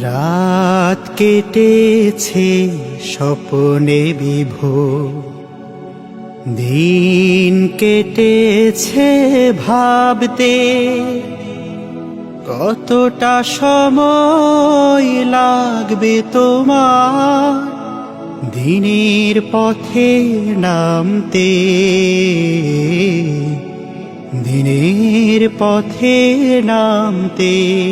রাত কেটেছে স্বপনে বিভোর দিন কেটেছে ভাবতে। কতটা সময় লাগবে তোমার দিনের পথে নামতে? দিনের পথে নামতে।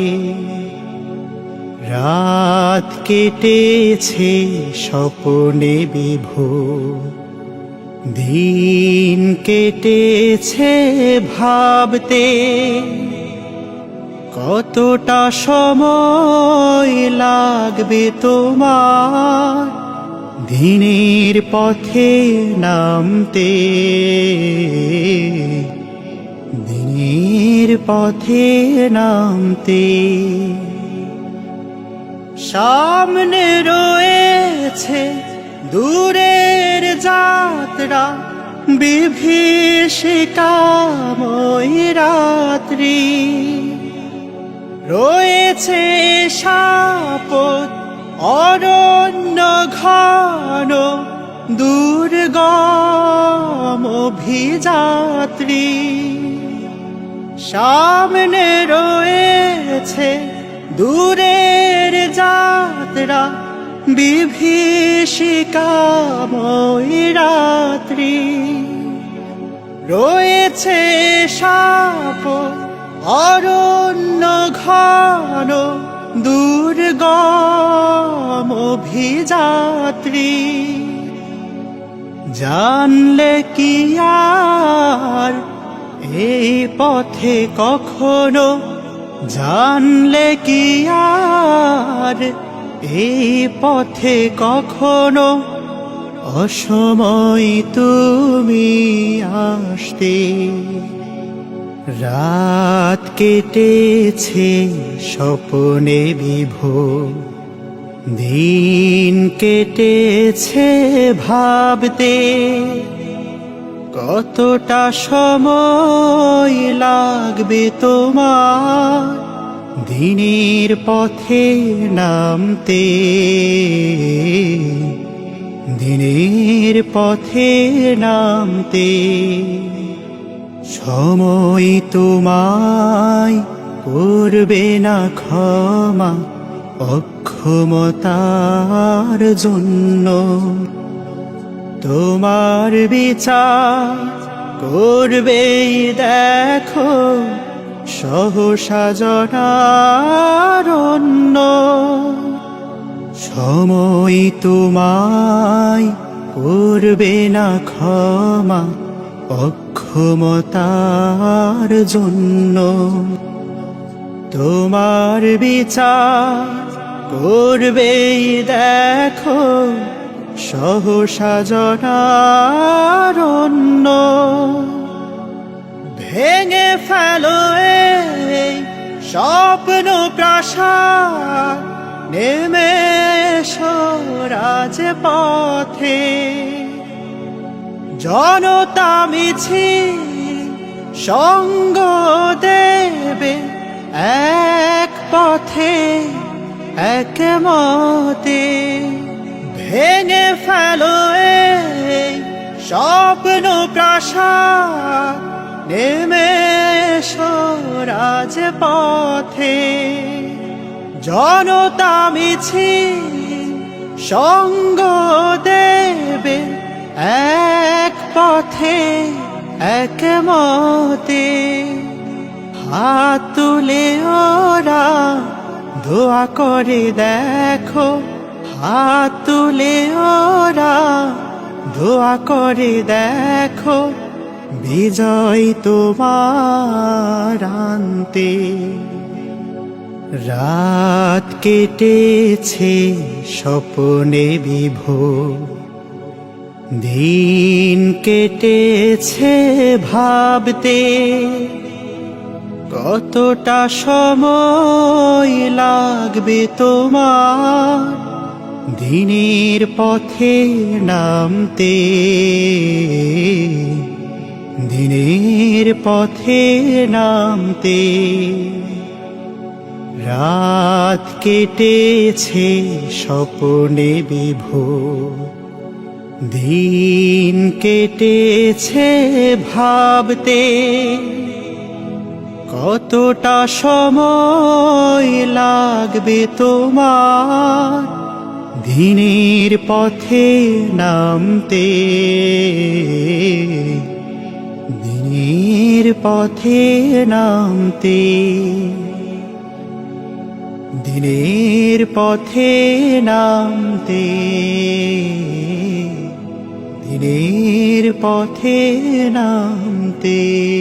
রাত কেটেছে স্বপনে বিভোর দিন কেটেছে ভাবতে। কতটা সময় লাগবে তোমার দিনের পথে নামতে? দিনের পথে নামতে। সামনে রয়েছে দূরের যাত্রা বিভীষিকাময় রাত্রি রয়েছে সাপত, অরণ্য ঘন, দুর্গম অভিযাত্রী। সামনে রয়েছে দূরের যাত্রা বিভীষিকাময় রাত্রি। রয়েছে সাপ, অরণ্য ঘন, দুর্গম অভিযাত্রী। জানলে কি আর, এই পথে কখনো? জানলে কি আর এই পথে কখনো অসময় তুমি আসতে। রাত কেটেছে স্বপনে বিভোর। দিন কেটেছে ভাবতে। কতটা সময় লাগবে তোমার? দিনের পথে নামতে, দিনের পথে নামতে, সময় তোমায় করবে না ক্ষমা, অক্ষমতার জন্য। তোমার বিচার করবেই, দেখো সহসা জনারণ্য, সময় তোমায় করবে না ক্ষমা, অক্ষমতার জন্য। তোমার বিচার করবেই দেখো সহসাজনারণ্য ভেঙে ফেলো স্বপ্ন প্রাসাদ নেমে রাজ পথে জনতা মিছিল সঙ্গ দেবে এক পথে, এক মতে। ভেঙে ফেলো স্বপ্ন প্রাসাদ নেমে রাজ পথে জনতা মিছিল সঙ্গ দেবে এক পথে, এক মতে। হাত তুলে ওরা দোয়া করে দেখো। হাত তুলে ওরা দোয়া করে দেখো। বিজয় তোমার আনতে। রাত কেটেছে স্বপনে বিভোর দিন কেটেছে ভাবতে। কতটা সময় লাগবে তোমার দিনের পথে নামতে? দিনের পথে নামতে। রাত কেটেছে স্বপনে বিভোর দিন কেটেছে ভাবতে। কতটা সময় লাগবে তোমার দিনের পথে নামতে? দিনের পথে নামতে। দিনের পথে নামতে। দিনের পথে নামতে।